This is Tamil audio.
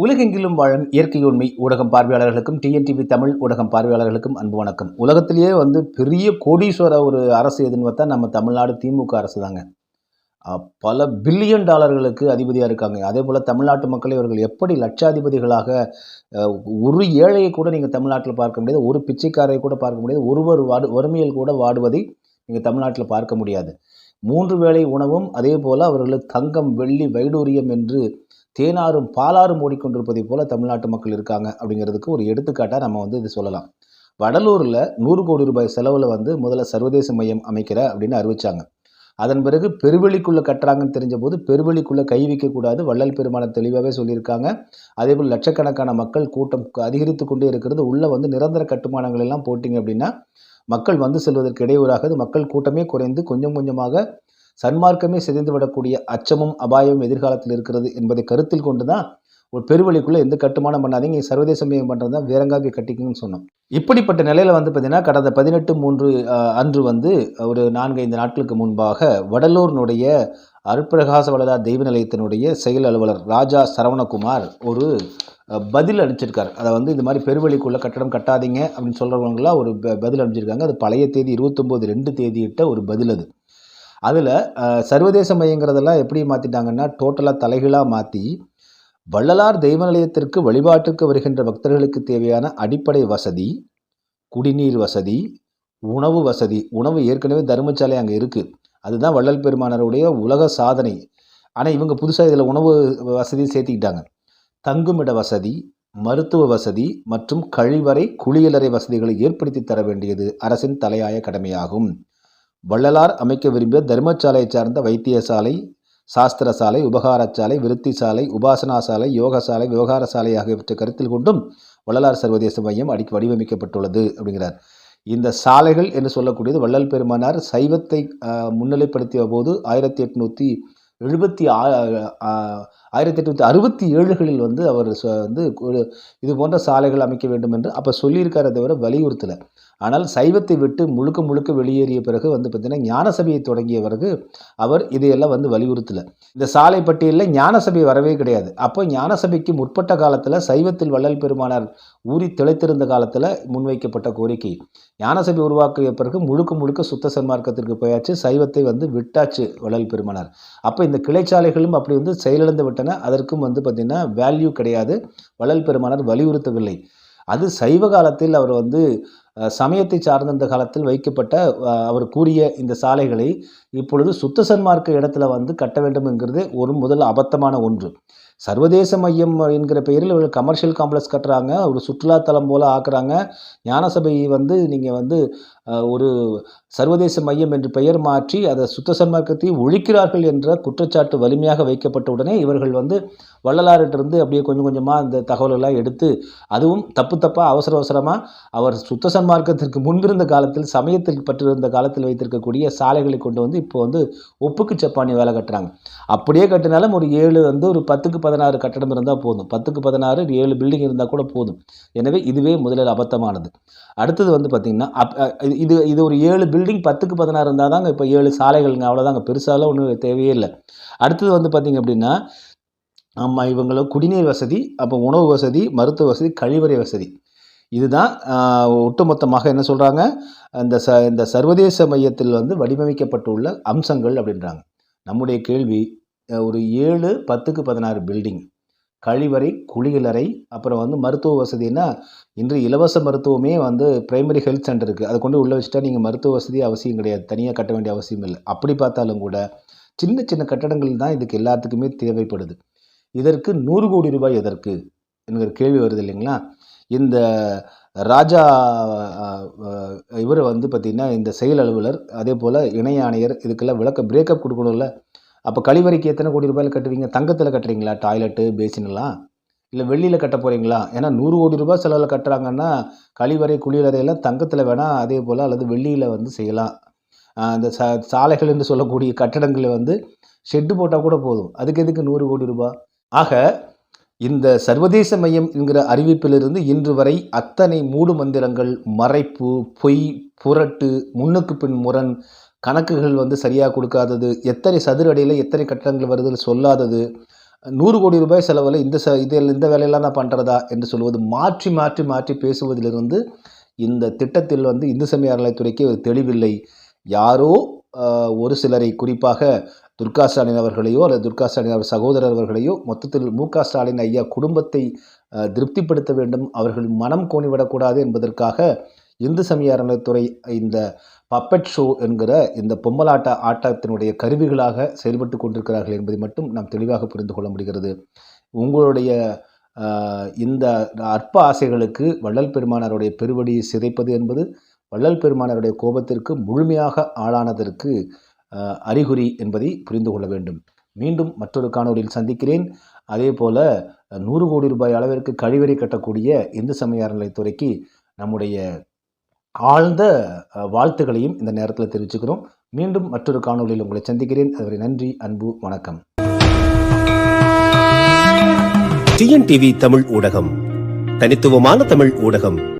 உலகெங்கிலும் வாழும் இயற்கை உண்மை ஊடகம் பார்வையாளர்களுக்கும் டிஎன்டிவி தமிழ் ஊடகம் பார்வையாளர்களுக்கும் அன்பு வணக்கம். உலகத்திலேயே வந்து பெரிய கோடீஸ்வர ஒரு அரசு எதுன்னு பார்த்தா நம்ம தமிழ்நாடு திமுக அரசு தாங்க. பல பில்லியன் டாலர்களுக்கு அதிபதியாக இருக்காங்க. அதே போல் தமிழ்நாட்டு மக்களை இவர்கள் எப்படி லட்சாதிபதிகளாக ஒரு ஏழையை கூட நீங்கள் தமிழ்நாட்டில் பார்க்க முடியாது ஒரு பிச்சைக்காரரை கூட பார்க்க முடியாது ஒருவர் வாடு வறுமையில் கூட வாடுவதை நீங்கள் தமிழ்நாட்டில் பார்க்க முடியாது. மூன்று வேளை உணவும் அதே போல் அவர்களுக்கு தங்கம் வெள்ளி வைடூரியம் என்று தேனாரும் பாலாரும் ஓடிக்கொண்டிருப்பதை போல தமிழ்நாட்டு மக்கள் இருக்காங்க அப்படிங்கிறதுக்கு ஒரு எடுத்துக்காட்டாக நம்ம வந்து இது சொல்லலாம். வடலூரில் நூறு கோடி ரூபாய் செலவில் வந்து முதல்ல சர்வதேச மையம் அமைக்கிற அப்படின்னு அறிவிச்சாங்க. அதன் பிறகு பெருவெளிக்குள்ளே கட்டுறாங்கன்னு தெரிஞ்ச போது பெருவெளிக்குள்ளே கை வைக்கக்கூடாது வள்ளல் பெருமான தெளிவாகவே சொல்லியிருக்காங்க. அதே போல் லட்சக்கணக்கான மக்கள் கூட்டம் அதிகரித்து கொண்டே இருக்கிறது. உள்ளே வந்து நிரந்தர கட்டுமானங்கள் எல்லாம் போட்டிங்க அப்படின்னா மக்கள் வந்து செல்வதற்கு இடையூறாகாது மக்கள் கூட்டமே குறைந்து கொஞ்சம் கொஞ்சமாக சன்மார்க்கமே சிதைந்து விடக்கூடிய அச்சமும் அபாயமும் எதிர்காலத்தில் இருக்கிறது என்பதை கருத்தில் கொண்டு தான் ஒரு பெருவழிக்குள்ளே எந்த கட்டுமானம் பண்ணாதீங்க சர்வதேச மையம் பண்ணுறது தான் வேறங்காவே கட்டிக்கணும்னு சொன்னோம். இப்படிப்பட்ட நிலையில் வந்து பார்த்திங்கன்னா கடந்த பதினெட்டு மூன்று அன்று வந்து ஒரு நான்கு ஐந்து நாட்களுக்கு முன்பாக வடலூரினுடைய அருட்பிரகாச வளரா தெய்வ நிலையத்தினுடைய செயல் அலுவலர் ராஜா சரவணகுமார் ஒரு பதில் அனுப்பிச்சிருக்காரு அதை வந்து இந்த மாதிரி பெருவழிக்குள்ளே கட்டடம் கட்டாதீங்க அப்படின்னு சொல்கிறவங்களாம் ஒரு ப- பதில் அனுப்பிச்சிருக்காங்க அது பழைய தேதி இருபத்தொம்போது ரெண்டு தேதியிட்ட ஒரு பதில் அது. அதில் சர்வதேச மையங்கிறதெல்லாம் எப்படி மாற்றிட்டாங்கன்னா டோட்டலாக தலைகளாக மாற்றி வள்ளலார் தெய்வ நிலையத்திற்கு வழிபாட்டுக்கு வருகின்ற பக்தர்களுக்கு தேவையான அடிப்படை வசதி குடிநீர் வசதி உணவு வசதி. உணவு ஏற்கனவே தர்மசாலை அங்கே இருக்குது அதுதான் வள்ளல் பெருமானருடைய உலக சாதனை. ஆனால் இவங்க புதுசாக இதில் உணவு வசதி சேர்த்திக்கிட்டாங்க. தங்குமிட வசதி மருத்துவ வசதி மற்றும் கழிவறை குளியலறை வசதிகளை ஏற்படுத்தி தர வேண்டியது அரசின் தலையாய கடமையாகும். வள்ளலார் அமைக்க விரும்பிய தர்மசாலையை சார்ந்த வைத்தியசாலை சாஸ்திர சாலை உபகாரச்சாலை விருத்தி சாலை உபாசனா சாலை யோக சாலை விவகார சாலை ஆகியவற்றை கருத்தில் கொண்டும் வள்ளலார் சர்வதேச மையம் அடிக்க வடிவமைக்கப்பட்டுள்ளது அப்படிங்கிறார். இந்த சாலைகள் என்று சொல்லக்கூடியது வள்ளல் பெருமானார் சைவத்தை முன்னிலைப்படுத்திய போது ஆயிரத்தி எட்நூற்றி எழுபத்தி ஆ ஆயிரத்தி எட்நூற்றி அறுபத்தி ஏழுகளில் வந்து அவர் வந்து ஒரு இது போன்ற சாலைகள் அமைக்க வேண்டும் என்று அப்போ சொல்லியிருக்காரே தவிர வலியுறுத்தலை. ஆனால் சைவத்தை விட்டு முழுக்க முழுக்க வெளியேறிய பிறகு வந்து பார்த்திங்கன்னா ஞானசபையை தொடங்கிய பிறகு அவர் இதையெல்லாம் வந்து வலியுறுத்தலை. இந்த சாலை பட்டியலில் ஞானசபை வரவே கிடையாது. அப்போ ஞானசபைக்கு முற்பட்ட காலத்தில் சைவத்தில் வள்ளல் பெருமானார் ஊறி திளைத்திருந்த காலத்தில் முன்வைக்கப்பட்ட கோரிக்கை. ஞானசபை உருவாக்கிய பிறகு முழுக்க முழுக்க சுத்த சன்மார்க்கத்திற்கு போயாச்சு சைவத்தை வந்து விட்டாச்சு வள்ளல் பெருமானார். அப்போ இந்த கிளைச்சாலைகளும் அப்படி வந்து செயலிழந்து விட்டன. அதற்கும் வந்து பார்த்திங்கன்னா வேல்யூ கிடையாது. வள்ளல் பெருமானார் வலியுறுத்தவில்லை. அது சைவ காலத்தில் அவர் வந்து சமயத்தை சார்ந்த காலத்தில் வைக்கப்பட்ட அவர் கூறிய இந்த சாலைகளை இப்பொழுது சுத்த சன்மார்க்க இடத்துல வந்து கட்ட வேண்டும் என்கிறது ஒரு முதல் அபத்தமான ஒன்று. சர்வதேச மையம் என்கிற பெயரில் ஒரு கமர்ஷியல் காம்ப்ளெக்ஸ் கட்டுறாங்க. ஒரு சுற்றுலாத்தலம் போல் ஆக்குறாங்க. ஞானசபை வந்து நீங்கள் வந்து ஒரு சர்வதேச மையம் என்று பெயர் மாற்றி அதை சுத்த சன்மார்க்கத்தை ஒழிக்கிறார்கள் என்ற குற்றச்சாட்டு வலிமையாக வைக்கப்பட்ட உடனே இவர்கள் வந்து வள்ளலாரிட்டிருந்து அப்படியே கொஞ்சம் கொஞ்சமாக அந்த தகவலெல்லாம் எடுத்து அதுவும் தப்பு தப்பாக அவசர அவசரமாக அவர் சுத்த சன்மார்க்கத்திற்கு முன்பிருந்த காலத்தில் சமயத்தில் பற்றிருந்த காலத்தில் வைத்திருக்கக்கூடிய சாலைகளை கொண்டு வந்து இப்போ வந்து ஒப்புக்கு சப்பானி வேலை கட்டுறாங்க. அப்படியே கட்டினாலும் ஒரு ஏழு வந்து ஒரு பத்துக்கு பதினாறு கட்டடம் இருந்தால் போதும். பத்துக்கு பதினாறு ஏழு பில்டிங் இருந்தால் கூட போதும். எனவே இதுவே முதலில் அபத்தமானது. அடுத்தது வந்து பார்த்திங்கன்னா அப் இது- இது இது ஒரு ஏழு பில்டிங் பத்துக்கு பதினாறு இருந்தால் தாங்க இப்போ ஏழு சாலைகள்ங்க. அவ்வளோதாங்க பெருசாலாம் ஒன்றும் தேவையே இல்லை. அடுத்தது வந்து பார்த்திங்க அப்படின்னா ஆமாம் இவங்களும் குடிநீர் வசதி அப்போ உணவு வசதி மருத்துவ வசதி கழிவறை வசதி. இதுதான் ஒட்டுமொத்தமாக என்ன சொல்கிறாங்க இந்த ச இந்த சர்வதேச மையத்தில் வந்து வடிவமைக்கப்பட்டுள்ள அம்சங்கள் அப்படின்றாங்க. நம்முடைய கேள்வி ஒரு ஏழு பத்துக்கு பதினாறு பில்டிங் கழிவறை குளியலறை அப்புறம் வந்து மருத்துவ வசதினா இன்று இலவச மருத்துவமே வந்து பிரைமரி ஹெல்த் சென்டர் இருக்குது அதை கொண்டு உள்ளே வச்சுட்டா நீங்கள் மருத்துவ வசதி அவசியம் கிடையாது. தனியாக கட்ட வேண்டிய அவசியம் இல்லை. அப்படி பார்த்தாலும் கூட சின்ன சின்ன கட்டடங்கள் தான் இதுக்கு எல்லாத்துக்குமே தேவைப்படுது. இதற்கு நூறு கோடி ரூபாய் எதற்கு? என்கிற கேள்வி வருது இல்லைங்களா? இந்த ராஜா இவர் வந்து பார்த்திங்கன்னா இந்த செயல் அலுவலர் அதே போல் இணை ஆணையர் இதுக்கெல்லாம் விளக்க பிரேக்கப் கொடுக்கணும்ல? அப்போ கழிவறைக்கு எத்தனை கோடி ரூபாயில் கட்டுவீங்க? தங்கத்தில் கட்டுறீங்களா? டாய்லெட்டு பேசின்லாம் இல்லை வெள்ளியில் கட்ட போகிறீங்களா ஏன்னா நூறு கோடி ரூபாய் செலவில் கட்டுறாங்கன்னா கழிவறை குளியலறையெல்லாம் தங்கத்தில் வேணால் அதே போல் அல்லது வெள்ளியில் வந்து செய்யலாம். அந்த இந்த ச சாலைகள் என்று சொல்லக்கூடிய கட்டடங்களை வந்து ஷெட்டு போட்டால் கூட போதும். அதுக்கு எதுக்கு நூறு கோடி ரூபாய்? ஆக இந்த சர்வதேச மையம் என்கிற அறிவிப்பிலிருந்து இன்று வரை அத்தனை மூடு மந்திரங்கள் மறைப்பு பொய் புரட்டு முன்னுக்கு பின் முரண் கணக்குகள் வந்து சரியாக கொடுக்காதது எத்தனை சதுர அடியில் எத்தனை கட்டணங்கள் வருதுன்னு சொல்லாதது நூறு கோடி ரூபாய் செலவில் இந்த ச இதில் இந்த வேலையெல்லாம் நான் பண்ணுறதா என்று சொல்வது மாற்றி மாற்றி மாற்றி பேசுவதிலிருந்து இந்த திட்டத்தில் வந்து இந்து சமய அறநிலைத்துறைக்கு ஒரு தெளிவில்லை. யாரோ ஒரு சிலரை குறிப்பாக துர்கா ஸ்டாலின் அவர்களையோ அல்லது துர்கா ஸ்டாலின் அவர் சகோதரர் அவர்களையோ மொத்தத்தில் மு க ஸ்டாலின் ஐயா குடும்பத்தை திருப்திப்படுத்த வேண்டும் அவர்கள் மனம் கோணிவிடக்கூடாது என்பதற்காக இந்து சமய அறநிலைத்துறை இந்த பப்பட் ஷோ என்கிற இந்த பொம்மலாட்ட ஆட்டத்தினுடைய கருவிகளாக செயல்பட்டு கொண்டிருக்கிறார்கள் என்பதை மட்டும் நாம் தெளிவாக புரிந்து கொள்ள முடிகிறது. உங்களுடைய இந்த அற்ப ஆசைகளுக்கு வள்ளல் பெருமானாருடைய பெருவடியை சிதைப்பது என்பது வள்ளல் பெருமானாருடைய கோபத்திற்கு முழுமையாக ஆளானதற்கு அறிகுறி என்பதை புரிந்து கொள்ள வேண்டும். மீண்டும் மற்றொரு காணொலியில் சந்திக்கிறேன். அதே போல நூறு கோடி ரூபாய் அளவிற்கு கழிவறை கட்டக்கூடிய இந்து சமய அறநிலைத்துறைக்கு நம்முடைய ஆழ்ந்த வாழ்த்துகளையும் வாழ்த்துக்களையும் இந்த நேரத்தில் தெரிவிச்சுக்கிறோம். மீண்டும் மற்றொரு காணொலியில் உங்களை சந்திக்கிறேன். அதுவரை நன்றி அன்பு வணக்கம். டிஎன்டிவி தமிழ் ஊடகம். தனித்துவமான தமிழ் ஊடகம்.